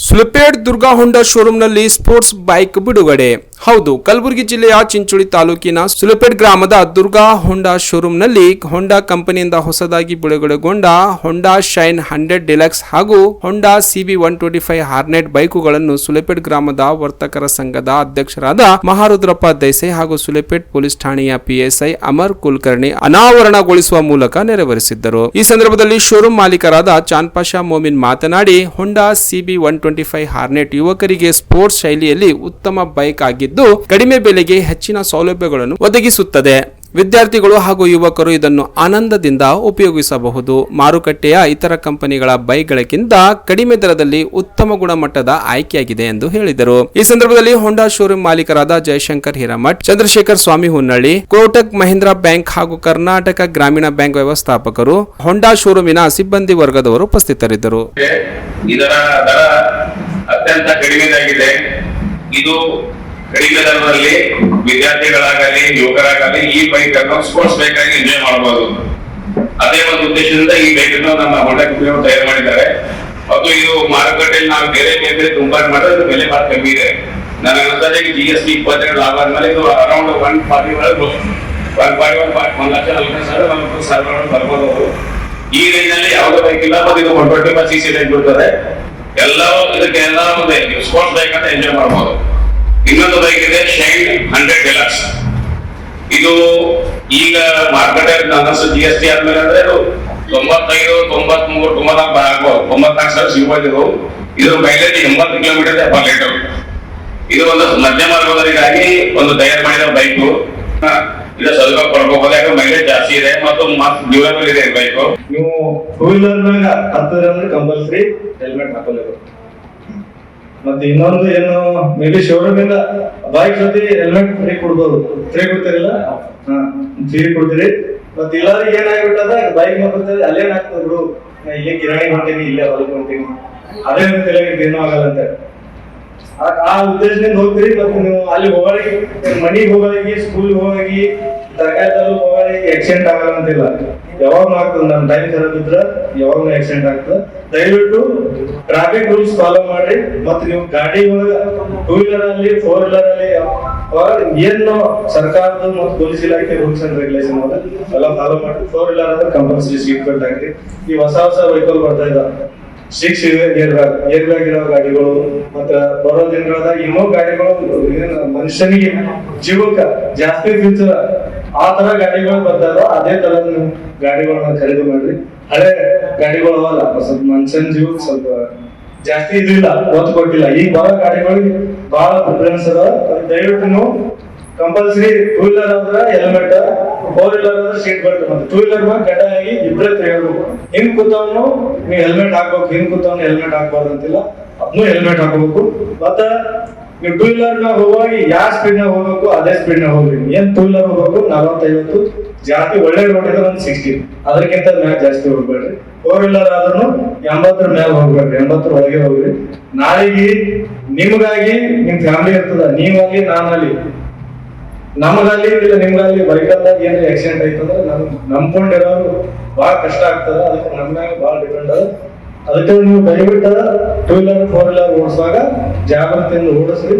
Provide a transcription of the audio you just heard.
ಸುಲಪೇಟ್ Durga Honda ಶೋರೂಮ್ನಲ್ಲಿ sports bike ಬಿಡುಗಡೆ. ಹೌದು, ಕಲಬುರಗಿ ಜಿಲ್ಲೆಯ ಚಿಂಚೋಳಿ ತಾಲೂಕಿನ ಸುಲಪೇಟ್ ಗ್ರಾಮದ ದುರ್ಗಾ ಹೊಂಡಾ ಶೋರೂಮ್ನಲ್ಲಿ ಹೊಂಡಾ ಕಂಪನಿಯಿಂದ ಹೊಸದಾಗಿ ಬಿಡುಗಡೆಗೊಂಡ ಹೊಂಡಾ ಶೈನ್ ಹಂಡ್ರೆಡ್ ಡಿಲಕ್ಸ್ ಹಾಗೂ Honda CB one twenty five hornet ಬೈಕುಗಳನ್ನು ಸುಲಪೇಟ್ ಗ್ರಾಮದ ವರ್ತಕರ ಸಂಘದ ಅಧ್ಯಕ್ಷರಾದ ಮಹಾರುದ್ರಪ್ಪ ದೇಸಾಯಿ ಹಾಗೂ ಸುಲಪೇಟ್ ಪೊಲೀಸ್ ಠಾಣೆಯ ಪಿಎಸ್ಐ ಅಮರ್ ಕುಲಕರ್ಣಿ ಅನಾವರಣಗೊಳಿಸುವ ಮೂಲಕ ನೆರವೇರಿಸಿದ್ದರು. ಈ ಸಂದರ್ಭದಲ್ಲಿ ಶೋರೂಮ್ ಮಾಲೀಕರಾದ ಚಾನ್ಪಾಷಾ ಮೋಮಿನ್ ಮಾತನಾಡಿ, Honda CB one twenty five Hornet ಯುವಕರಿಗೆ ಸ್ಪೋರ್ಟ್ಸ್ ಶೈಲಿಯಲ್ಲಿ ಉತ್ತಮ ಬೈಕ್ ಆಗಿದ್ದು ಕಡಿಮೆ ಬೆಲೆಗೆ ಹೆಚ್ಚಿನ ಸೌಲಭ್ಯಗಳನ್ನು ಒದಗಿಸುತ್ತದೆ. ವಿದ್ಯಾರ್ಥಿಗಳು ಹಾಗೂ ಯುವಕರು ಇದನ್ನು ಆನಂದದಿಂದ ಉಪಯೋಗಿಸಬಹುದು. ಮಾರುಕಟ್ಟೆಯ ಇತರ ಕಂಪನಿಗಳ ಬೈಕ್ಗಳಿಗಿಂತ ಕಡಿಮೆ ದರದಲ್ಲಿ ಉತ್ತಮ ಗುಣಮಟ್ಟದ ಆಯ್ಕೆಯಾಗಿದೆ ಎಂದು ಹೇಳಿದರು. ಈ ಸಂದರ್ಭದಲ್ಲಿ ಹೊಂಡಾ ಶೋರೂಮ್ ಮಾಲೀಕರಾದ ಜಯಶಂಕರ್ ಹಿರಮಠ್, ಚಂದ್ರಶೇಖರ್ ಸ್ವಾಮಿ ಹುನ್ನಳ್ಳಿ, ಕೋಟಕ್ ಮಹೀಂದ್ರಾ ಬ್ಯಾಂಕ್ ಹಾಗೂ ಕರ್ನಾಟಕ ಗ್ರಾಮೀಣ ಬ್ಯಾಂಕ್ ವ್ಯವಸ್ಥಾಪಕರು ಹೊಂಡಾ ಶೋರೂಮಿನ ಸಿಬ್ಬಂದಿ ವರ್ಗದವರು ಉಪಸ್ಥಿತರಿದ್ದರು. ಅತ್ಯಂತ ಇದು ಕಡಿಮೆ ದರದಲ್ಲಿ ವಿದ್ಯಾರ್ಥಿಗಳಾಗಲಿ, ಯುವಕರಾಗಲಿ ಈ ಬೈಕ್ ಅನ್ನು ಸ್ಪೋರ್ಟ್ಸ್ ಬೈಕ್ ಆಗಿ ಎಂಜಾಯ್ ಮಾಡಬಹುದು ಅದೇ ಒಂದು ಉದ್ದೇಶದಿಂದ ಈ ಬೈಕ್ ಅನ್ನು ನಮ್ಮ ಹೊಂಡ ಕಂಪನಿಯವರು ತಯಾರು ಮಾಡಿದ್ದಾರೆ. ಮತ್ತು ಇದು ಮಾರುಕಟ್ಟೆಯಲ್ಲಿ ನಾವು ಬೇರೆ ಬೇರೆ ತುಂಬಾ ಮಾಡಿದ್ರೆ ಬೆಲೆ ಬಹಳ ಕಮ್ಮಿ ಇದೆ. ನನ್ನ ಅನುಸಾರ ಜಿ ಎಸ್ ಟಿ ಇಪ್ಪತ್ತೆರಡು ಲಾಭ ಆದ್ಮೇಲೆ ಇದು ಅರೌಂಡ್ ಒನ್ ಫಾರ್ಟಿ ಒಳಗೆ ಒನ್ ಫಾರ್ಟಿ ಒನ್ ಒಂದ್ ಲಕ್ಷ ನಲ್ವತ್ತು ಸಾವಿರ ನಲ್ವತ್ತು ಸಾವಿರ ಬರ್ಬೋದು ಅವರು. ಈ ರೇಂಜ್ನಲ್ಲಿ ಯಾವುದೇ ಬೈಕ್ ಇಲ್ಲ, ಮತ್ತು ಇದು one twenty five C C range ಬಿಡ್ತದೆ ಎಲ್ಲವೂ ಇದಕ್ಕೆ ಎಲ್ಲ ಒಂದು ಸ್ಪೋರ್ಟ್ಸ್ ಬೈಕ್ ಅಂತ ಎಂಜಾಯ್ ಮಾಡಬಹುದು ಇನ್ನೊಂದು ಬೈಕ್ ಇದೆ ಶೈನ್ ಹಂಡ್ರೆಡ್ ಡಿಲಕ್ಸ್ ಇದು ಈಗ ಮಾರ್ಕೆಟ್ ಅನ್ನಿಸ್ತು ಜಿ ಎಸ್ ಟಿ ಆದ್ಮೇಲೆ ಅಂದ್ರೆ ತೊಂಬತ್ತೈದು ತೊಂಬತ್ ಮೂರು ತೊಂಬತ್ನಾಲ್ಕು ತೊಂಬತ್ನಾಲ್ಕು ಸಾವಿರ ಸಿಗ್ಬೋದು ಇದು. ಮೈಲೇಜ್ ಎಂಬತ್ತು ಕಿಲೋಮೀಟರ್ ಪರ್ ಲೀಟರ್ ಇದು ಒಂದು ಮಧ್ಯಮ ವರ್ಗದವರಿಗಾಗಿ ಒಂದು ತಯಾರು ಮಾಡಿದ ಬೈಕು ಮೈಲೇಜ್ ಜಾಸ್ತಿ ಇದೆ ಮತ್ತು ಡ್ಯೂರಬಲ್ ಇದೆ ಬೈಕು ನೀವು ಟೂ ವೀಲರ್ ಮೇಲೆ ಅಂದ್ರೆ ಕಂಪಲ್ಸರಿ ಹೆಲ್ಮೆಟ್ ಹಾಕೋಬೇಕು ಮತ್ತೆ ಇನ್ನೊಂದು ಏನು ಮೇ ಬಿ ಶೋರೂಮ್ ಇಂದ ಬೈಕ್ ಜೊತೆ ಹೆಲ್ಮೆಟ್ ಫ್ರೀ ಕೊಡ್ಬೋದು. ಫ್ರೀ ಕೊಡ್ತೀರಲ್ಲ? ಫ್ರೀ ಕೊಡ್ತೀರಿ. ಮತ್ತೆ ಇಲ್ಲಾದ್ರೆ ಏನಾಗ್ಬಿಟ್ಟದ? ಬೈಕ್ ಮಾಡ್ಕೊತಾರೆ ಅಲ್ಲೇನ್ ಆಗ್ತದೆ ಬಿಡು. ನಾ ಇಲ್ಲೇ ಕಿರಾಣಿ ಮಾಡ್ತೀನಿ, ಇಲ್ಲೇ ಹೊಲಕ್ ಹೊಂಟೀನಿ ಅದೇ ತಲೆಗೆ ಏನೂ ಆಗಲ್ಲ ಆ ಉದ್ದೇಶದಿಂದ ಹೋಗ್ತೀರಿ, ಮತ್ತೆ ನೀವು ಅಲ್ಲಿ ಹೋಗಿ ಮನೆಗೆ ಹೋಗಿ ಸ್ಕೂಲ್ ಹೋಗಿ ತರಕಾರಿ ತರಲು ಹೋಗಿ ಆಕ್ಸಿಡೆಂಟ್ ಆಗಲ್ಲ ಅಂತಿಲ್ಲ. ಯಾವಾಗ ಆಗ್ತದೆ ನಮ್ಮ ಟೈಮ್ ಖರಾಬ್ ಇದ್ರ ಯಾವಾಗ ಆಕ್ಸಿಡೆಂಟ್ ಆಗ್ತದೆ. ದಯವಿಟ್ಟು ಟ್ರಾಫಿಕ್ ರೂಲ್ಸ್ ಫಾಲೋ ಮಾಡಿ ಮತ್ತೆ ನೀವು ಗಾಡಿ ಒಳಗ ಟೂ ವೀಲರ್ ಅಲ್ಲಿ ಫೋರ್ ವೀಲರ್ ಅಲ್ಲಿ ಏನು ಸರ್ಕಾರದ ಮತ್ತು ಪೊಲೀಸ್ ಇಲಾಖೆ ರೂಲ್ಸ್ ಅಂಡ್ ರೆಗ್ಯುಲೇಷನ್ ಎಲ್ಲ ಫಾಲೋ ಮಾಡಿ ಫೋರ್ ವೀಲರ್ ಅಂದ್ರೆ ಕಂಪಲ್ಸರಿ ಸೀಟ್ ಬೆಲ್ಟ್ ಹಾಕಿ. ಈ ಹೊಸ ಹೊಸ ವೆಹಿಕಲ್ ಬರ್ತಾ ಇದ್ದ six air bag air bag ಇರೋ ಗಾಡಿಗಳು, ಮತ್ತೆ ಬರೋ ದಿನಗಳದಾಗ ಇನ್ನೂ ಗಾಡಿಗಳು ಮನುಷ್ಯನಿಗೆ ಜೀವಕ್ಕೆ ಜಾಸ್ತಿ ಫ್ಯೂಚರ್ ಆ ತರ ಗಾಡಿಗಳು ಬರ್ತಾ ಬರ್ತಾವ ಅದೇ ತರ ಗಾಡಿಗಳನ್ನ ಖರೀದಿ ಮಾಡ್ರಿ. ಹಳೆ ಗಾಡಿಗಳು ಅವಲ್ಲ ಸ್ವಲ್ಪ ಮನುಷ್ಯನ ಜೀವಕ್ಕೆ ಸ್ವಲ್ಪ ಜಾಸ್ತಿ ಇದಿಲ್ಲ ಒತ್ತು ಕೊಟ್ಟಿಲ್ಲ. ಈಗ ಬರೋ ಗಾಡಿಗಳಿಗೆ ಬಹಳ ಪ್ರಿಫರೆನ್ಸ್ ಅದ ದಯವಿಟ್ಟು ನೀವು ಕಂಪಲ್ಸರಿ ಟೂ ವೀಲರ್ ಆದ್ರೆ ಹೆಲ್ಮೆಟ್ ಫೋರ್ ವೀಲರ್ ಆದ್ರೆ ಸೀಟ್ ಬೆಲ್ಟ್ ಮತ್ತೆ ಟೂ ವೀಲರ್ ಮ್ಯಾಗ ಕಡ್ಡಾಯಾಗಿ ಇಬ್ಬರೇ ತೆಗಿಬೇಕು ಹಿಂಗ್ ಕೂತವನು ನೀವು ಹೆಲ್ಮೆಟ್ ಹಾಕ್ಬೇಕು, ಹಿಂಗ್ ಕೂತವನು ಹೆಲ್ಮೆಟ್ ಹಾಕ್ಬಾರ್ದು ಅಂತಿಲ್ಲ. ಅದನ್ನು ಹೆಲ್ಮೆಟ್ ಹಾಕಬೇಕು. ಮತ್ತೆ ನೀವು ಟೂ ವೀಲರ್ ಹೋಗುವಾಗ ಯಾವ ಸ್ಪೀಡ್ ನಾಗ ಹೋಗ್ಬೇಕು, ಅದೇ ಸ್ಪೀಡ್ ನಾಗ ಹೋಗ್ರಿ ಏನ್ ಟೂ ವೀಲರ್ ಹೋಗ್ಬೇಕು? ನಲವತ್ತೈವತ್ತು. ಜಾಸ್ತಿ ಒಳ್ಳೆ ರೋಡ್ ಇದ್ರೆ ಒಂದು ಸಿಕ್ಸ್ಟಿ ಅದಕ್ಕಿಂತ ಮ್ಯಾಗ ಜಾಸ್ತಿ ಹೋಗ್ಬೇಡ್ರಿ. ಫೋರ್ ವೀಲರ್ ಆದ್ರೂ ಎಂಬತ್ತರ ಮ್ಯಾಗ ಹೋಗ್ಬೇಡ್ರಿ, ಎಂಬತ್ತರ ಒಳಗೆ ಹೋಗ್ರಿ. ನಾಳೆಗೆ ನಿಮ್ಗಾಗಿ ನಿಮ್ ಫ್ಯಾಮಿಲಿ ಇರ್ತದ ನೀವಾಗಿ ನಾನಲ್ಲಿ. ನಮಗಲ್ಲಿ ಇಲ್ಲ ನಿಮ್ಗಲ್ಲಿ ಬೈಕಲ್ದಾಗ ಏನಾರ ಆಕ್ಸಿಡೆಂಟ್ ಆಯ್ತಂದ್ರೆ ನಮ್ಗೆ ನಂಬ್ಕೊಂಡಿರೋರು ಬಹಳ ಕಷ್ಟ ಆಗ್ತದ, ಅದಕ್ಕೆ ನಮ್ಮ ಮ್ಯಾಗ ಬಹಳ ಡಿಪೆಂಡ್ ಅದ. ಅದಕ್ಕೆ ನೀವು ದಯವಿಟ್ಟು ಟೂ ವೀಲರ್ ಫೋರ್ ವೀಲರ್ ಓಡಿಸುವಾಗ ಜಾಗೃತಿಯಿಂದ ಓಡಿಸ್ರಿ.